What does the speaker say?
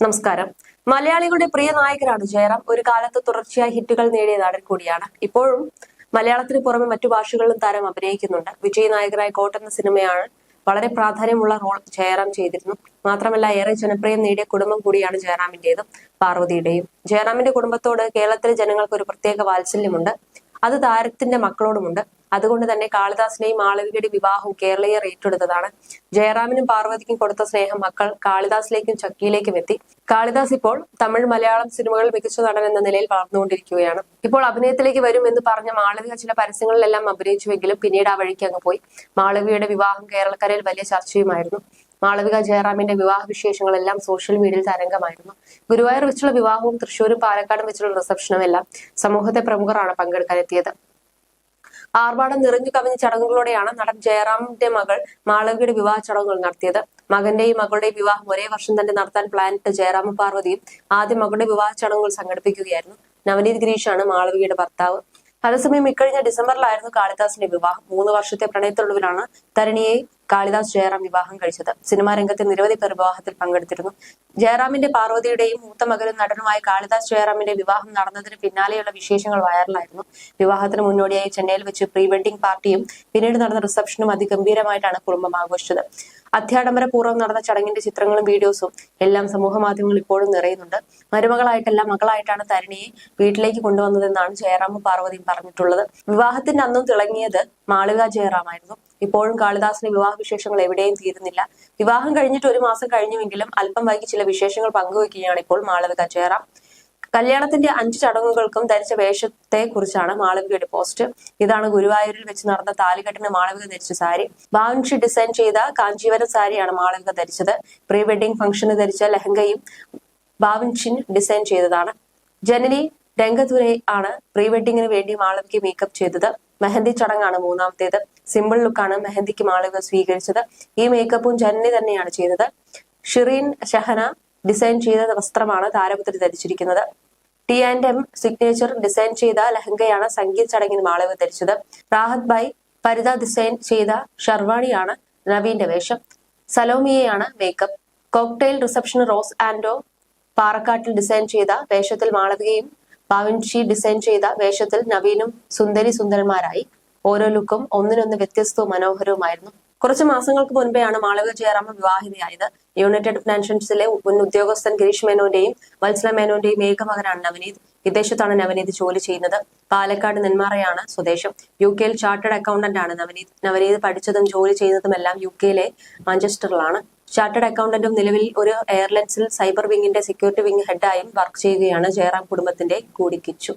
നമസ്കാരം. മലയാളികളുടെ പ്രിയ നായകനാണ് ജയറാം. ഒരു കാലത്ത് തുടർച്ചയായി ഹിറ്റുകൾ നേടിയ നടൻ കൂടിയാണ്. ഇപ്പോഴും മലയാളത്തിന് പുറമെ മറ്റു ഭാഷകളിലും താരം അഭിനയിക്കുന്നുണ്ട്. വിജയ് നായകനായ കോട്ട് എന്ന സിനിമയാണ് വളരെ പ്രാധാന്യമുള്ള റോൾ ജയറാം ചെയ്തിരുന്നു. മാത്രമല്ല ഏറെ ജനപ്രിയം നേടിയ കുടുംബം കൂടിയാണ് ജയറാമിന്റേതും പാർവതിയുടെയും. ജയറാമിന്റെ കുടുംബത്തോട് കേരളത്തിലെ ജനങ്ങൾക്ക് ഒരു പ്രത്യേക വാത്സല്യമുണ്ട്. അത് താരത്തിന്റെ മക്കളോടുമുണ്ട്. അതുകൊണ്ട് തന്നെ കാളിദാസിനെയും മാളവികയുടെ വിവാഹവും കേരളീയർ ഏറ്റെടുത്തതാണ്. ജയറാമിനും പാർവതിക്കും കൊടുത്ത സ്നേഹം മക്കൾ കാളിദാസിലേക്കും ചക്കിയിലേക്കും എത്തി. കാളിദാസ് ഇപ്പോൾ തമിഴ് മലയാളം സിനിമകളിൽ മികച്ച നടൻ എന്ന നിലയിൽ വളർന്നുകൊണ്ടിരിക്കുകയാണ്. ഇപ്പോൾ അഭിനയത്തിലേക്ക് വരും എന്ന് പറഞ്ഞ മാളവിക ചില പരസ്യങ്ങളിലെല്ലാം അഭിനയിച്ചുവെങ്കിലും പിന്നീട് ആ വഴിക്ക് അങ്ങ് പോയി. മാളവികയുടെ വിവാഹം കേരളക്കരയിൽ വലിയ ചർച്ചയുമായിരുന്നു. മാളവിക ജയറാമിന്റെ വിവാഹ വിശേഷങ്ങളെല്ലാം സോഷ്യൽ മീഡിയയിൽ തരംഗമായിരുന്നു. ഗുരുവായൂർ വെച്ചുള്ള വിവാഹവും തൃശൂരും പാലക്കാടും വെച്ചുള്ള റിസപ്ഷനും എല്ലാം സമൂഹത്തെ പ്രമുഖരാണ് പങ്കെടുക്കാനെത്തിയത്. ആർഭാടം നിറഞ്ഞു കവിഞ്ഞ ചടങ്ങുകളോടെയാണ് നടൻ ജയറാമിന്റെ മകൾ മാളവികയുടെ വിവാഹ ചടങ്ങുകൾ നടത്തിയത്. മകന്റെയും മകളുടെയും വിവാഹം ഒരേ വർഷം തന്നെ നടത്താൻ പ്ലാനിട്ട് ജയറാമ പാർവതിയും ആദ്യം മകളുടെ വിവാഹ ചടങ്ങുകൾ സംഘടിപ്പിക്കുകയായിരുന്നു. നവനീത് ഗിരീഷാണ് മാളവികയുടെ ഭർത്താവ്. അതേസമയം ഇക്കഴിഞ്ഞ ഡിസംബറിലായിരുന്നു കാളിദാസിന്റെ വിവാഹം. മൂന്ന് വർഷത്തെ പ്രണയത്തൊടുവിലാണ് തരുണിയെ കാളിദാസ് ജയറാം വിവാഹം കഴിച്ചത്. സിനിമാ രംഗത്തെ നിരവധി പേർ വിവാഹത്തിൽ പങ്കെടുത്തിരുന്നു. ജയറാമിന്റെ പാർവതിയുടെയും മൂത്ത മകനും നടനുമായ കാളിദാസ് ജയറാമിന്റെ വിവാഹം നടന്നതിന് പിന്നാലെയുള്ള വിശേഷങ്ങൾ വൈറലായിരുന്നു. വിവാഹത്തിന് മുന്നോടിയായി ചെന്നൈയിൽ വെച്ച് പ്രീ വെഡിംഗ് പാർട്ടിയും പിന്നീട് നടന്ന റിസപ്ഷനും അതിഗംഭീരമായിട്ടാണ് കുടുംബം ആഘോഷിച്ചത്. അത്യാഡംബരപൂർവം നടന്ന ചടങ്ങിന്റെ ചിത്രങ്ങളും വീഡിയോസും എല്ലാം സമൂഹ മാധ്യമങ്ങളിൽ ഇപ്പോഴും നിറയുന്നുണ്ട്. മരുമകളായിട്ടല്ല മകളായിട്ടാണ് തരുണിയെ വീട്ടിലേക്ക് കൊണ്ടുവന്നതെന്നാണ് ജയറാമും പാർവതിയും പറഞ്ഞിട്ടുള്ളത്. വിവാഹത്തിന്റെ അന്നും തിളങ്ങിയത് മാളിക ജയറാമായിരുന്നു. ഇപ്പോഴും കാളിദാസിന്റെ വിവാഹ വിശേഷങ്ങൾ എവിടെയും തീരുന്നില്ല. വിവാഹം കഴിഞ്ഞിട്ട് ഒരു മാസം കഴിഞ്ഞുവെങ്കിലും അല്പം വൈകി ചില വിശേഷങ്ങൾ പങ്കുവയ്ക്കുകയാണ് ഇപ്പോൾ മാളവിക ജയറാം. കല്യാണത്തിന്റെ അഞ്ച് ചടങ്ങുകൾക്കും ധരിച്ച വേഷത്തെ കുറിച്ചാണ് മാളവികയുടെ പോസ്റ്റ്. ഇതാണ് ഗുരുവായൂരിൽ വെച്ച് നടന്ന താലികെട്ടിന് മാളവിക ധരിച്ച സാരി. ബാവൻഷി ഡിസൈൻ ചെയ്ത കാഞ്ചീവരം സാരിയാണ് മാളവിക ധരിച്ചത്. പ്രീ വെഡിംഗ് ഫംഗ്ഷന് ധരിച്ച ലഹങ്കയും ബാവൻഷിൻ ഡിസൈൻ ചെയ്തതാണ്. ജനനി രംഗതുരെ ആണ് പ്രീ വെഡിങ്ങിന് വേണ്ടി മാളവിക്ക് മേക്കപ്പ് ചെയ്തത്. മെഹന്തി ചടങ്ങാണ് മൂന്നാമത്തേത്. സിമ്പിൾ ലുക്കാണ് മെഹന്തിക്ക് മാളവിക സ്വീകരിച്ചത്. ഈ മേക്കപ്പും ജനനി തന്നെയാണ് ചെയ്തത്. ഷിറീൻ ഷഹന ഡിസൈൻ ചെയ്ത വസ്ത്രമാണ് താരപുത്രി ധരിച്ചിരിക്കുന്നത്. T and M signature design ചെയ്ത ലഹങ്കയാണ് സംഗീത് ചടങ്ങിന് മാളവിക ധരിച്ചത്. റാഹത്ത് ഭായ് പരിത ഡിസൈൻ ചെയ്ത ഷർവാണിയാണ് നവീന്റെ വേഷം. സലോമിയയാണ് മേക്കപ്പ് കോക്ടെയിൽ റിസപ്ഷൻ റോസ് ആൻഡോ പാറക്കാട്ടിൽ ഡിസൈൻ ചെയ്ത വേഷത്തിൽ മാളവികയും പാവിൻഷി ഡിസൈൻ ചെയ്ത വേഷത്തിൽ നവീനും സുന്ദരി സുന്ദരന്മാരായി. ഓരോ ലുക്കും ഒന്നിനൊന്ന് വ്യത്യസ്തവും മനോഹരവുമായിരുന്നു. കുറച്ച് മാസങ്ങൾക്ക് മുൻപെയാണ് മാളവിക ജയറാമൻ വിവാഹിതയായത്. യുണൈറ്റഡ് ഫിനാൻഷ്യൻസിലെ മുൻ ഉദ്യോഗസ്ഥൻ ഗിരീഷ് മേനോന്റെയും വത്സല മേനോന്റെയും ഏകമകനാണ് നവനീത്. വിദേശത്താണ് നവനീത് ജോലി ചെയ്യുന്നത്. പാലക്കാട് നെന്മാറയാണ് സ്വദേശം. യു കെയിൽ ചാർട്ടേഡ് അക്കൗണ്ടന്റ് ആണ് നവനീത്. നവനീത് പഠിച്ചതും ജോലി ചെയ്യുന്നതുമെല്ലാം യു കെയിലെ മാഞ്ചസ്റ്ററിലാണ്. ചാർട്ടേഡ് അക്കൗണ്ടന്റും നിലവിൽ ഒരു എയർലൈൻസിൽ സൈബർ വിങ്ങിന്റെ സെക്യൂരിറ്റി വിങ് ഹെഡായും വർക്ക് ചെയ്യുകയാണ്. ജയറാം കുടുംബത്തിന്റെ കൂടിക്കിച്ചു.